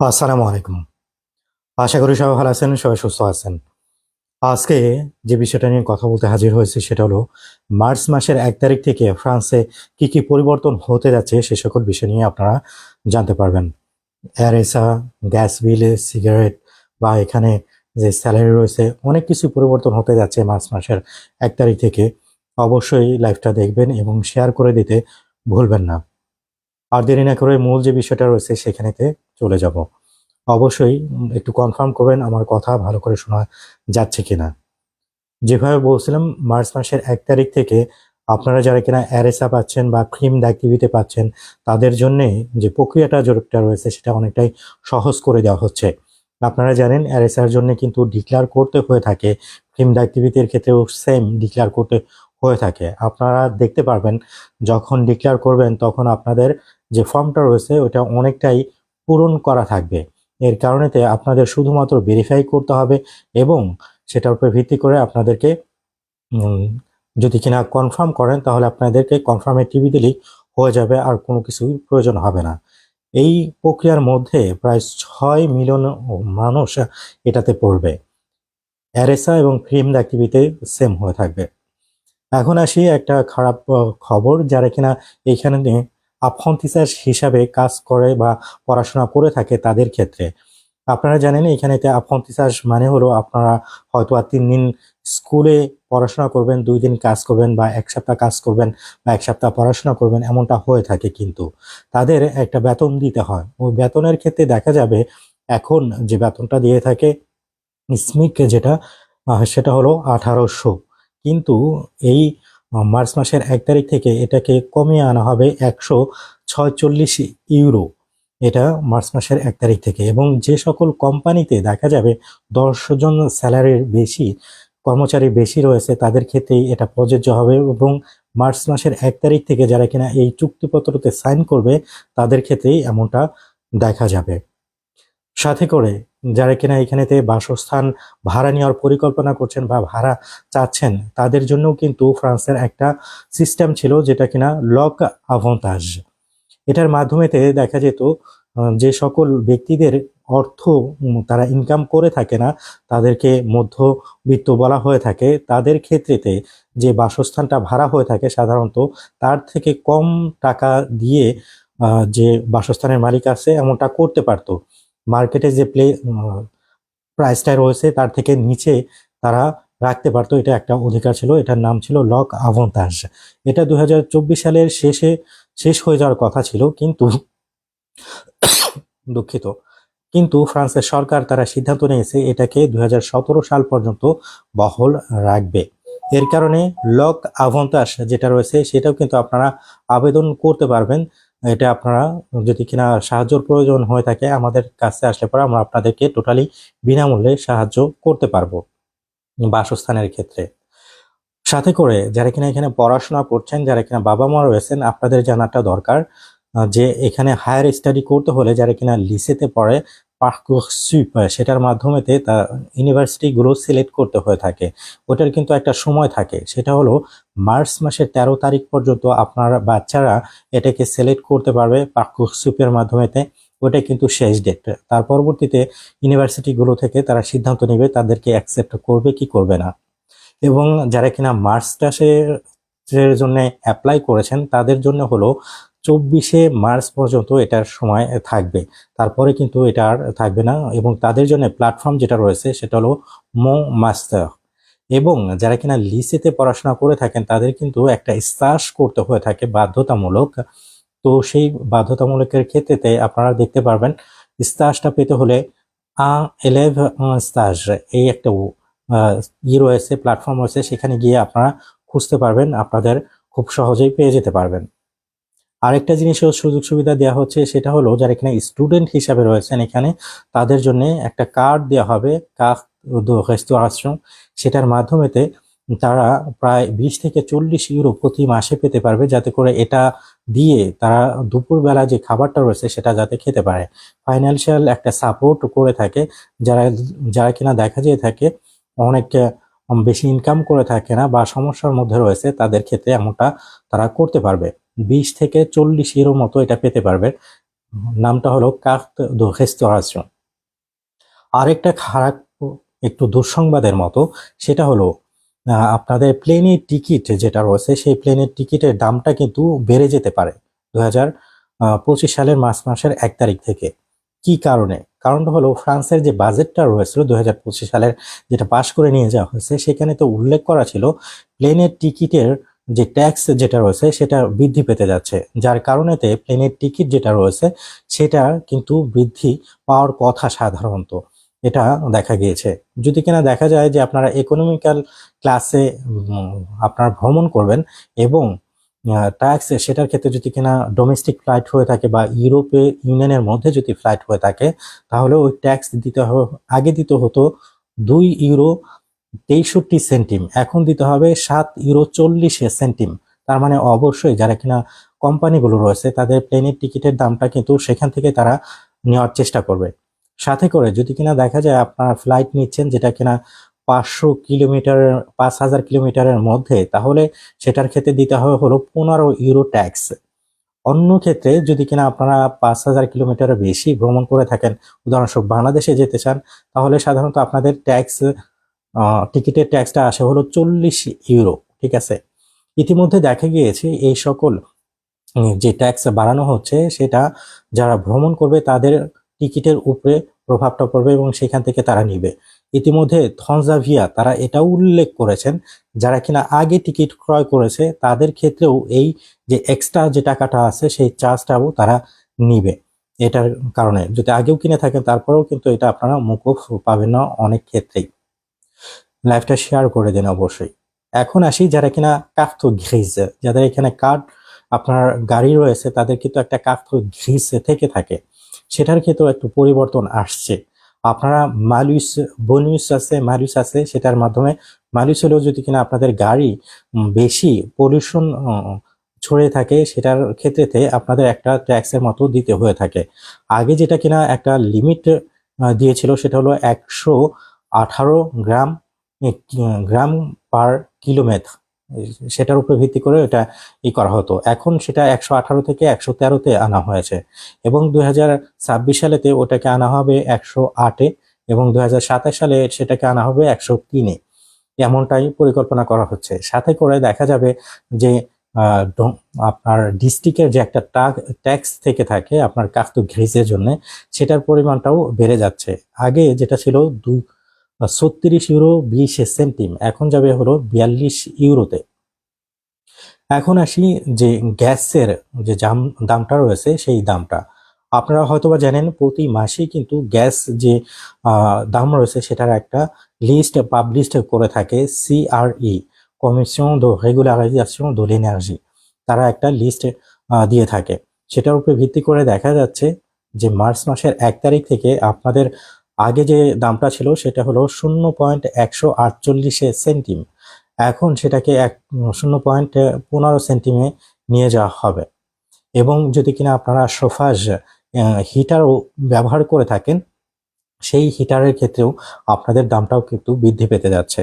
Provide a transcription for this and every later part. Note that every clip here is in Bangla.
আসসালামু আলাইকুম। আশা করি সবাই ভালো আছেন, সবাই সুস্থ আছেন। আজকে যে বিষয়টা নিয়ে কথা বলতে হাজির হয়েছে সেটা হলো, মার্চ মাসের এক তারিখ থেকে ফ্রান্সে কি কি পরিবর্তন হতে যাচ্ছে সে সকল বিষয় নিয়ে আপনারা জানতে পারবেন। অ্যারেসা গ্যাস বিল, সিগারেট বা এখানে যে স্যালারি রয়েছে, অনেক কিছু পরিবর্তন হতে যাচ্ছে মার্চ মাসের এক তারিখ থেকে। অবশ্যই লাইভটা দেখবেন এবং শেয়ার করে দিতে ভুলবেন না। আর দেরি না করে মূল যে বিষয়টা রয়েছে সেখানেতে চলে যাব। অবশ্যই একটু কনফার্ম করবেন আমার কথা ভালো করে শোনা যাচ্ছে কিনা। যেভাবে বলছিলাম, মার্চ মাসের এক তারিখ থেকে আপনারা যারা কিনা অ্যারেসা পাচ্ছেন বা ক্রিম অ্যাক্টিভিটি পাচ্ছেন, তাদের জন্য যে প্রক্রিয়াটা যেটা রয়েছে সেটা অনেকটাই সহজ করে দেওয়া হচ্ছে। আপনারা জানেন অ্যারেসার জন্য কিন্তু ডিক্লেয়ার করতে হয়ে থাকে ক্রিম অ্যাক্টিভিটির ক্ষেত্রেও সেম ডিক্লেয়ার করতে হয়ে থাকে। আপনারা দেখতে পারবেন, যখন ডিক্লেয়ার করবেন তখন আপনাদের যে ফর্মটা রয়েছে ওটা অনেকটাই পূরণ করা থাকবে। এর কারণেতে আপনাদের শুধুমাত্র ভেরিফাই করতে হবে এবং সেটার উপর ভিত্তি করে আপনাদেরকে যদি কিনা কনফার্ম করেন, তাহলে আপনাদেরকে কনফার্মে টিভি দিলেই হয়ে যাবে, আর কোনো কিছুই প্রয়োজন হবে না। এই প্রক্রিয়ার মধ্যে প্রায় ছয় মিলিয়ন মানুষ এটাতে পড়বে। অ্যারেসা এবং ফিল্ম অ্যাক্টিভিটি সেম হয়ে থাকবে। এখন আসি একটা খারাপ খবর, যারা কিনা এইখানে আপহন্তিসার হিসাবে কাজ করে বা পড়াশোনা করে থাকে তাদের ক্ষেত্রে। আপনারা জানেন এখানেতে আপহন্তিসাস মানে হলো আপনারা হয়তো আর তিন দিন স্কুলে পড়াশোনা করবেন, দুই দিন কাজ করবেন বা এক সপ্তাহ কাজ করবেন বা এক সপ্তাহ পড়াশোনা করবেন এমনটা হয়ে থাকে কিন্তু। তাদের একটা বেতন দিতে হয়। ওই বেতনের ক্ষেত্রে দেখা যাবে এখন যে বেতনটা দিয়ে থাকে স্মিক যেটা সেটা হলো আঠারোশো। কিন্তু এই মার্চ মাসের এক তারিখ থেকে এটাকে কমিয়ে আনা হবে একশো ছয়চল্লিশ ইউরো। এটা মার্চ মাসের এক তারিখ থেকে। এবং যে সকল কোম্পানিতে দেখা যাবে দশ জন স্যালারির বেশি, কর্মচারী বেশি রয়েছে, তাদের ক্ষেত্রেই এটা প্রযোজ্য হবে। এবং মার্চ মাসের এক তারিখ থেকে যারা কিনা এই চুক্তিপত্রতে সাইন করবে, তাদের ক্ষেত্রেই এমনটা দেখা যাবে। সাথে করে যারা কিনা এখানেতে বাসস্থান, ভাড়া নেওয়ার পরিকল্পনা করছেন বা ভাড়া চাচ্ছেন, তাদের জন্যও কিন্তু ফ্রান্সের একটা সিস্টেম ছিল যেটা কিনা লক আভন্তাজ। এটার মাধ্যমেতে দেখা যেত যে সকল ব্যক্তিদের অর্থ তারা ইনকাম করে থাকে না, তাদেরকে মধ্যবিত্ত বলা হয়ে থাকে। তাদের ক্ষেত্রেতে যে বাসস্থানটা ভাড়া হয়ে থাকে সাধারণত, তার থেকে কম টাকা দিয়ে যে বাসস্থানের মালিক আছে, এমনটা করতে পারতো। মার্কেটে যে প্লে প্রাইসটা রয়েছে, তার থেকে নিচে তারা রাখতে পারতো, এটা একটা অধিকার ছিল। এটার নাম ছিল লক আভন্তাজ এটা দু হাজার চব্বিশ সালের শেষে শেষ হয়ে যাওয়ার কথা ছিল, কিন্তু দুঃখিত। কিন্তু ফ্রান্সের সরকার তারা সিদ্ধান্ত নিয়েছে, এটাকে দুই হাজার সতেরো সাল পর্যন্ত বহল রাখবে। এর কারণে লক আভন্তাস যেটা রয়েছে, সেটাও কিন্তু আপনারা আবেদন করতে পারবেন। এটা আপনারা যদি কিনা সাহায্যর প্রয়োজন হয়ে থাকে আমাদের কাছে আসলে পরে আমরা আপনাদেরকে টোটালি বিনামূল্যে সাহায্য করতে পারব বাসস্থানের ক্ষেত্রে। সাথে করে যারা কিনা এখানে পড়াশোনা করছেন, যারা কিনা বাবা মা রয়েছেন, আপনাদের জানাটা দরকার যে এখানে হায়ার স্টাডি করতে হলে যারা কিনা লিসেতে পড়ে পার্কসুইপ সেটার মাধ্যমেতে তা ইউনিভার্সিটিগুলো সিলেক্ট করতে হয়ে থাকে। ওটার কিন্তু একটা সময় থাকে। সেটা হলো মার্চ মাসের তেরো তারিখ পর্যন্ত আপনার বাচ্চারা এটাকে সিলেক্ট করতে পারবে পার্কসুইপের মাধ্যমেতে। ওটা কিন্তু শেষ ডেট তার পরবর্তীতে ইউনিভার্সিটিগুলো থেকে তারা সিদ্ধান্ত নেবে তাদেরকে অ্যাকসেপ্ট করবে কি করবে না। এবং যারা কিনা মার্চ টাসের জন্য অ্যাপ্লাই করেছেন, তাদের জন্য হলো চব্বিশে মার্চ পর্যন্ত এটার সময় থাকবে। তারপরে কিন্তু এটা আর থাকবে না এবং তাদের জন্য প্ল্যাটফর্ম যেটা রয়েছে সেটা হলো মো মাস্টার এবং যারা কিনা লিসেতে পড়াশোনা করে থাকেন, তাদের কিন্তু একটা স্টাস করতে হয়ে থাকে বাধ্যতামূলক। তো সেই বাধ্যতামূলকের ক্ষেত্রেতে আপনারা দেখতে পারবেন স্টাসটা পেতে হলে আ এলেভ স্টাস এই একটা ই রয়েছে প্ল্যাটফর্ম রয়েছে, সেখানে গিয়ে আপনারা খুঁজতে পারবেন, আপনাদের খুব সহজেই পেয়ে যেতে পারবেন। আরেকটা জিনিসের সুযোগ সুবিধা দেওয়া হচ্ছে, সেটা হলো যারা এখানে স্টুডেন্ট হিসাবে রয়েছেন এখানে, তাদের জন্য একটা কার্ড দেওয়া হবে দো রেস্টোরেশন সেটার মাধ্যমেতে তারা প্রায় বিশ থেকে চল্লিশ ইউরো প্রতি মাসে পেতে পারবে, যাতে করে এটা দিয়ে তারা দুপুরবেলা যে খাবারটা রয়েছে সেটা যাতে খেতে পারে। ফাইন্যান্সিয়াল একটা সাপোর্ট করে থাকে, যারা যারা কিনা দেখা যেয়ে থাকে অনেক, বেশি ইনকাম করে থাকে না বা সমস্যার মধ্যে রয়েছে, তাদের ক্ষেত্রে এমনটা তারা করতে পারবে। বিশ থেকে চল্লিশ ইউরো মতো এটা পেতে পারবে নামটা হলো কার্ত দো আরেকটা খারাপ একটু দুঃসংবাদের মতো, সেটা হলো আপনাদের প্লেনের টিকিট যেটা রয়েছে, সেই প্লেনের টিকিটের দামটা কিন্তু বেড়ে যেতে পারে দু পঁচিশ সালের মার্চ মাসের এক তারিখ থেকে। কি কারণে? কারণটা হলো ফ্রান্সের যে বাজেটটা রয়েছিল দু হাজার পঁচিশ সালের, যেটা পাশ করে নিয়ে যাওয়া হয়েছে, সেখানে তো উল্লেখ করা ছিল, প্লেনের টিকিটের যে ট্যাক্স যেটা রয়েছে সেটা বৃদ্ধি পেতে যাচ্ছে। যার কারণেতে প্লেনের টিকিট যেটা রয়েছে সেটা কিন্তু বৃদ্ধি পাওয়ার কথা সাধারণত। এটা দেখা গিয়েছে। যদি কিনা দেখা যায় যে আপনারা ইকোনমিক্যাল ক্লাসে আপনারা ভ্রমণ করবেন এবং ট্যাক্স সেটার ক্ষেত্রে যদি কিনা ডোমেস্টিক ফ্লাইট হয়ে থাকে বা ইউরোপে, ইউনিয়নের মধ্যে যদি ফ্লাইট হয়ে থাকে, তাহলে ওই ট্যাক্স দিতে আগে দিতে হতো দুই ইউরো তেষট্টি সেন্টিম। এখন দিতে হবে সাত ইউরো চল্লিশ সেন্টিম। তার মানে অবশ্যই যারা কিনা কোম্পানিগুলো রয়েছে, তাদের প্লেনের টিকিটের দামটা কিন্তু সেখান থেকে তারা নেওয়ার চেষ্টা করবে। সাথে করে যদি কিনা দেখা যায় আপনারা ফ্লাইট নিচ্ছেন যেটা কিনা পাঁচশো কিলোমিটার, পাঁচ হাজার কিলোমিটারের মধ্যে, তাহলে সেটার ক্ষেত্রে দিতে হবে হলো পনেরো ইউরো ট্যাক্স। অন্য ক্ষেত্রে যদি কিনা আপনারা পাঁচ হাজার কিলোমিটারের বেশি ভ্রমণ করে থাকেন, উদাহরণস্বরূপ বাংলাদেশে যেতে চান, তাহলে সাধারণত আপনাদের ট্যাক্স টিকিটের ট্যাক্সটা আসে হলো চল্লিশ ইউরো, ঠিক আছে? ইতিমধ্যে দেখা গিয়েছে এই সকল যে ট্যাক্স বাড়ানো হচ্ছে, সেটা যারা ভ্রমণ করবে তাদের টিকিটের উপরে প্রভাবটা পড়বে এবং সেখান থেকে তারা নিবে। ইতিমধ্যে থনজাভিয়া তারা এটাও উল্লেখ করেছেন, যারা কিনা আগে টিকিট ক্রয় করেছে, তাদের ক্ষেত্রেও এই যে এক্সট্রা যে টাকাটা আছে, সেই চার্জটাও তারা নিবে। এটার কারণে যদি আগেও কিনে থাকেন, তারপরেও কিন্তু এটা আপনারা মুকুব পাবেন না অনেক ক্ষেত্রেই। লাইভটা শেয়ার করে দেন অবশ্যই। এখন আসি যারা কিনা কার্থ ঘ্রিজ যাদের এখানে কার্ড আপনার গাড়ি রয়েছে, তাদের কিন্তু একটা কার্থ ঘ্রিজ থেকে থাকে। সেটার ক্ষেত্রেও একটু পরিবর্তন আসছে। আপনারা মালুইস বনুইস আছে, মালুস আছে, সেটার মাধ্যমে মালুইস হলেও যদি কিনা আপনাদের গাড়ি বেশি পলিউশন ছড়িয়ে থাকে, সেটার ক্ষেত্রেতে আপনাদের একটা ট্যাক্সের মতো দিতে হয়ে থাকে। আগে যেটা কিনা একটা লিমিট দিয়েছিল, সেটা হলো একশো আঠারো গ্রাম গ্রাম পার কিলোমিটার। সেটার উপর ভিত্তি করে এটা ই করা হতো। এখন সেটা একশো আঠারো থেকে একশো তেরোতে আনা হয়েছে এবং দুই হাজার ছাব্বিশ সালেতে ওটাকে আনা হবে একশো আটে এবং দুই হাজার সাতাশ সালে সেটাকে আনা হবে একশো তিনে। এমনটাই পরিকল্পনা করা হচ্ছে। সাথে করে দেখা যাবে যে আপনার ডিস্ট্রিক্টের যে একটা ট্যাক্স থেকে থাকে আপনার কাস্তু ঘ্রিজের জন্য, সেটার পরিমাণটাও বেড়ে যাচ্ছে। আগে যেটা ছিল দুই ছত্রিশ ইউরো বিশ সেন্টিম। এখন যাবে হলো বিয়াল্লিশ ইউরোতে। এখন আসি যে গ্যাসের যে জাম দামটা রয়েছে সেই দামটা। আপনারা হয়তোবা জানেন প্রতি মাসেই কিন্তু গ্যাস যে দাম রয়েছে সেটার একটা লিস্ট পাবলিশ করে থাকে সিআরই কমিশন দো রেগুলারাইজেশন দো l'énergie তারা একটা লিস্ট দিয়ে থাকে। সেটার উপরে ভিত্তি করে দেখা যাচ্ছে যে মার্চ মাসের এক তারিখ থেকে আপনাদের আগে যে দামটা ছিল সেটা হলো শূন্য পয়েন্ট একশো আটচল্লিশে সেন্টিম। এখন সেটাকে এক, শূন্য পয়েন্ট পনেরো সেন্টিমে নিয়ে যাওয়া হবে। এবং যদি কিনা আপনারা সোফাজ হিটারও ব্যবহার করে থাকেন, সেই হিটারের ক্ষেত্রেও আপনাদের দামটাও কিন্তু বৃদ্ধি পেতে যাচ্ছে।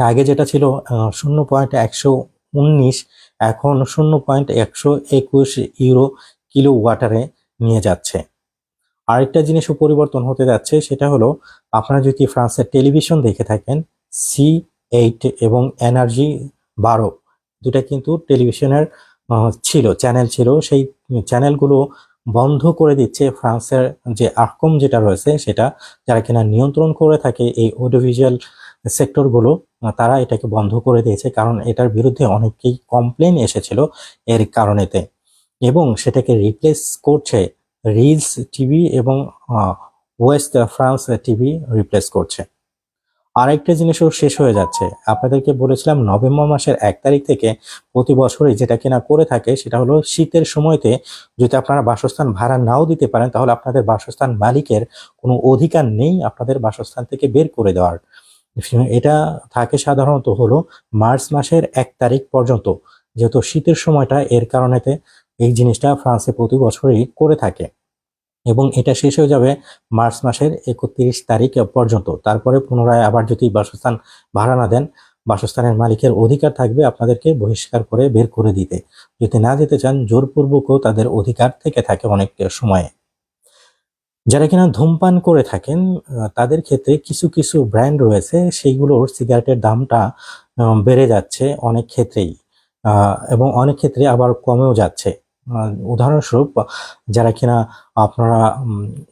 আগে যেটা ছিল শূন্য পয়েন্ট একশো উনিশ, এখন শূন্য পয়েন্ট একশো একুশ ইউরো কিলো ওয়াটারে নিয়ে যাচ্ছে। আরেকটা জিনিসও পরিবর্তন হতে যাচ্ছে, সেটা হলো আপনারা যদি ফ্রান্সের টেলিভিশন দেখে থাকেন, সি এইট এবং এনার্জি বারো, দুটা কিন্তু টেলিভিশনের ছিল, চ্যানেল ছিল, সেই চ্যানেলগুলো বন্ধ করে দিচ্ছে ফ্রান্সের যে আহকম যেটা রয়েছে, সেটা যারা কিনা নিয়ন্ত্রণ করে থাকে এই অডিওভিজুয়াল সেক্টরগুলো তারা এটাকে বন্ধ করে দিয়েছে, কারণ এটার বিরুদ্ধে অনেকেই কমপ্লেন এসেছিল এর কারণেতে। এবং সেটাকে রিপ্লেস করছে রিলস টিভি এবং ওয়েস্ট ফ্রান্স টিভি রিপ্লেস করছে। আরেকটা জিনিসও শেষ হয়ে যাচ্ছে। আপনাদেরকে বলেছিলাম নভেম্বর মাসের এক তারিখ থেকে প্রতি বছরই যেটা কিনা করে থাকে সেটা হলো শীতের সময়তে যদি আপনারা বাসস্থান ভাড়া নাও দিতে পারেন তাহলে আপনাদের বাসস্থান মালিকের কোনো অধিকার নেই আপনাদের বাসস্থান থেকে বের করে দেওয়ার। এটা থাকে সাধারণত হলো মার্চ মাসের এক তারিখ পর্যন্ত। যেহেতু শীতের সময়টা এর কারণেতে এই জিনিসটা ফ্রান্সে প্রতি বছরই করে থাকে। এবং এটা শেষ হয়ে যাবে মার্চ মাসের একত্রিশ তারিখ পর্যন্ত। তারপরে পুনরায় আবার যদি বাসস্থান ভাড়া না দেন, বাসস্থানের মালিকের অধিকার থাকবে আপনাদেরকে বহিষ্কার করে বের করে দিতে। যদি না যেতে চান, জোরপূর্বকও তাদের অধিকার থেকে থাকে অনেক সময়ে। যারা কিনা ধূমপান করে থাকেন তাদের ক্ষেত্রে কিছু কিছু ব্র্যান্ড রয়েছে, সেইগুলোর সিগারেটের দামটা বেড়ে যাচ্ছে অনেক ক্ষেত্রেই। এবং অনেক ক্ষেত্রে আবার কমেও যাচ্ছে। উদাহরণস্বরূপ, যারা কিনা আপনারা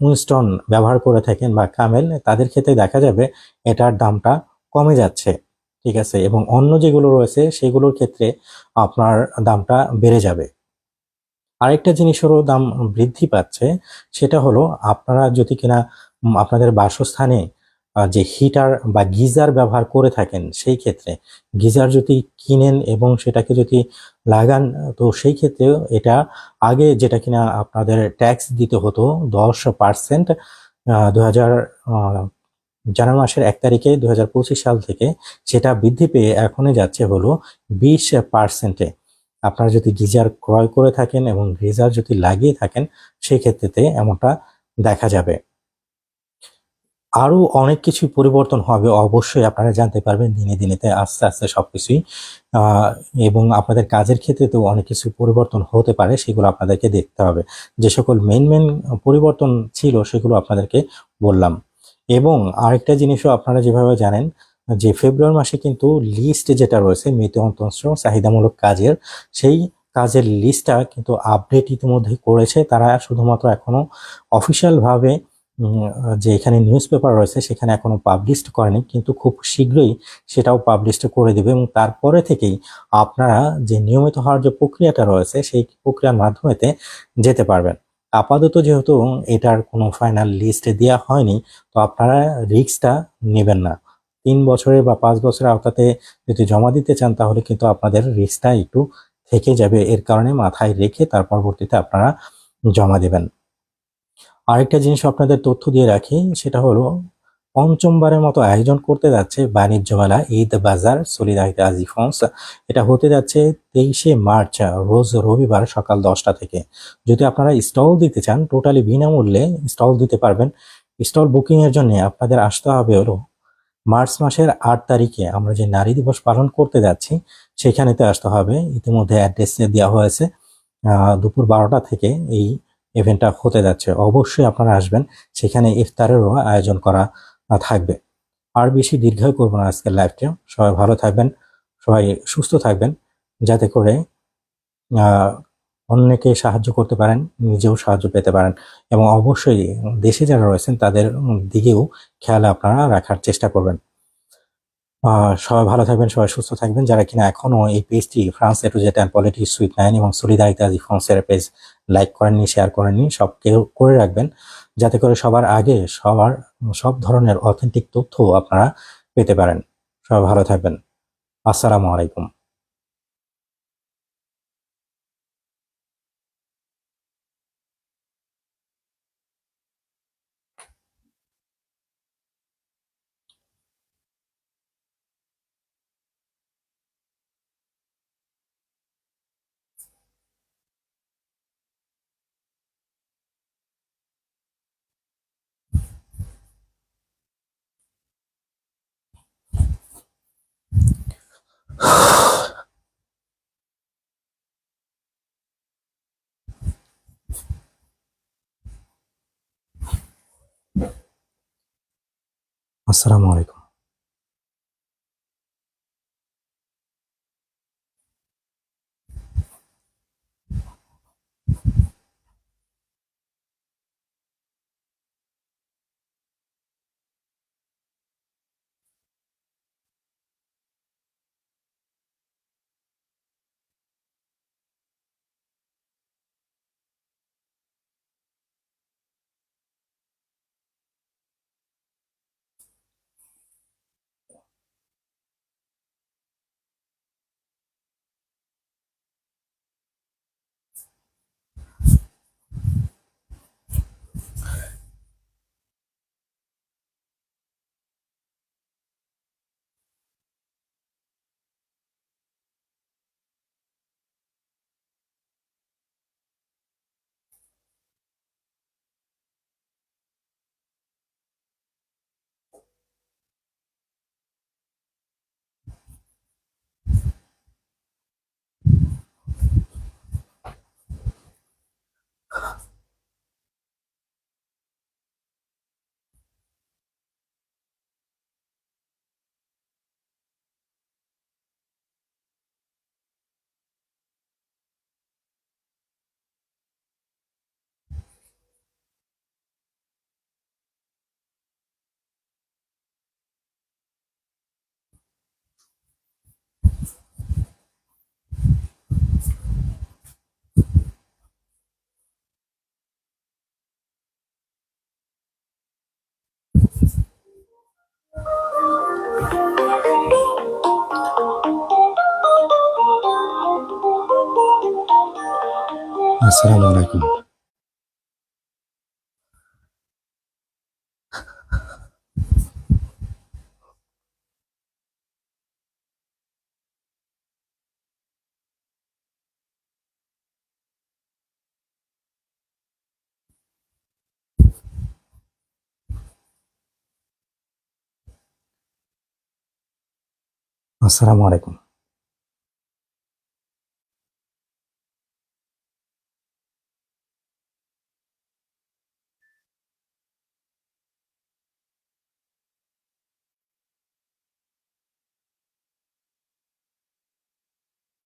উইনস্টন ব্যবহার করে থাকেন বা কামেল তাদের ক্ষেত্রে দেখা যাবে এটার দামটা কমে যাচ্ছে, ঠিক আছে? এবং অন্য যেগুলো রয়েছে, সেগুলোর ক্ষেত্রে আপনার দামটা বেড়ে যাবে। আরেকটা জিনিসেরও দাম বৃদ্ধি পাচ্ছে, সেটা হলো আপনারা যদি কিনা আপনাদের বাসস্থানে যে হিটার বা গিজার ব্যবহার করে থাকেন, সেই ক্ষেত্রে গিজার যদি কিনেন এবং সেটাকে যদি লাগান, তো সেই ক্ষেত্রেও এটা আগে যেটা কিনা আপনাদের ট্যাক্স দিতে হতো দশ পার্সেন্ট দু হাজার জানুয়ারি মাসের এক তারিখে দু হাজার পঁচিশ সাল থেকে সেটা বৃদ্ধি পেয়ে এখনই যাচ্ছে হলো বিশ পার্সেন্টে আপনারা যদি গিজার ক্রয় করে থাকেন এবং গিজার যদি লাগিয়ে থাকেন, সেই ক্ষেত্রেতে এমনটা দেখা যাবে। আরও অনেক কিছু পরিবর্তন হবে অবশ্যই আপনারা জানতে পারবেন দিনে দিনেতে আস্তে আস্তে সব কিছুই এবং আপনাদের কাজের ক্ষেত্রে তো অনেক কিছু পরিবর্তন হতে পারে সেগুলো আপনাদেরকে দেখতে হবে। যে সকল মেন মেন পরিবর্তন ছিল সেগুলো আপনাদেরকে বললাম। এবং আরেকটা জিনিসও আপনারা যেভাবে জানেন যে ফেব্রুয়ারি মাসে কিন্তু লিস্ট যেটা রয়েছে মৃত অন্তঃস্ত্র চাহিদামূলক কাজের সেই কাজের লিস্টটা কিন্তু আপডেট ইতিমধ্যে করেছে। তারা শুধুমাত্র এখনও অফিসিয়াল ভাবে উম, যে এখানে নিউজ পেপার রয়েছে, সেখানে এখনও পাবলিশ করেনি, কিন্তু খুব শীঘ্রই সেটাও পাবলিশ করে দেবে এবং তারপরে থেকেই আপনারা যে নিয়মিত হওয়ার যে প্রক্রিয়াটা রয়েছে, সেই প্রক্রিয়ার মাধ্যমেতে যেতে পারবেন। আপাতত যেহেতু এটার কোনো ফাইনাল লিস্টে দেওয়া হয়নি, তো আপনারা রিস্কটা নেবেন না। তিন বছরের বা পাঁচ বছরের আওতাতে যদি জমা দিতে চান, তাহলে কিন্তু আপনাদের রিস্কটা একটু থেকে যাবে। এর কারণে মাথায় রেখে তার পরবর্তীতে আপনারা জমা দেবেন। আরেকটা জিনিস আপনাদের তথ্য দিয়ে রাখি, সেটা হলো পঞ্চমবারের মতো আয়োজন করতে যাচ্ছে বাণিজ্য মেলা ঈদ বাজার সলিদারিতা আজিফন্স। এটা হতে যাচ্ছে তেইশে মার্চ, রোজ রবিবার সকাল দশটা থেকে। যদি আপনারা স্টল দিতে চান, টোটালি বিনামূল্যে স্টল দিতে পারবেন। স্টল বুকিংয়ের জন্য আপনাদের আসতে হবে হলো মার্চ মাসের আট তারিখে। আমরা যে নারী দিবস পালন করতে যাচ্ছি, সেখানেতে আসতে হবে। ইতিমধ্যে অ্যাড্রেস দেওয়া হয়েছে দুপুর বারোটা থেকে এই ইভেন্টটা হতে যাচ্ছে। অবশ্যই আপনারা আসবেন। সেখানে ইফতারেরও আয়োজন করা থাকবে। আর বেশি দীর্ঘায়ু করব না আজকের লাইফটা সবাই ভালো থাকবেন, সবাই সুস্থ থাকবেন, যাতে করে অন্যকে সাহায্য করতে পারেন, নিজেও সাহায্য পেতে পারেন। এবং অবশ্যই দেশে যারা রয়েছেন, তাদের দিকেও খেয়াল আপনারা রাখার চেষ্টা করবেন। সবাই ভালো থাকবেন, সবাই সুস্থ থাকবেন। যারা কিনা এখনও এই পেজটি France A to Z and politics suite nine এবং সলিদারিতা দি ফ্রান্সের পেজ লাইক করেননি শেয়ার করেননি সব কেউ করে রাখবেন। যাতে করে সবার আগে সবার, সব ধরনের অথেন্টিক তথ্য আপনারা পেতে পারেন। সবাই ভালো থাকবেন। আসসালামু আলাইকুম। আসসালামু আলাইকুম আসসালামু আলাইকুম আসসালামু আলাইকুম।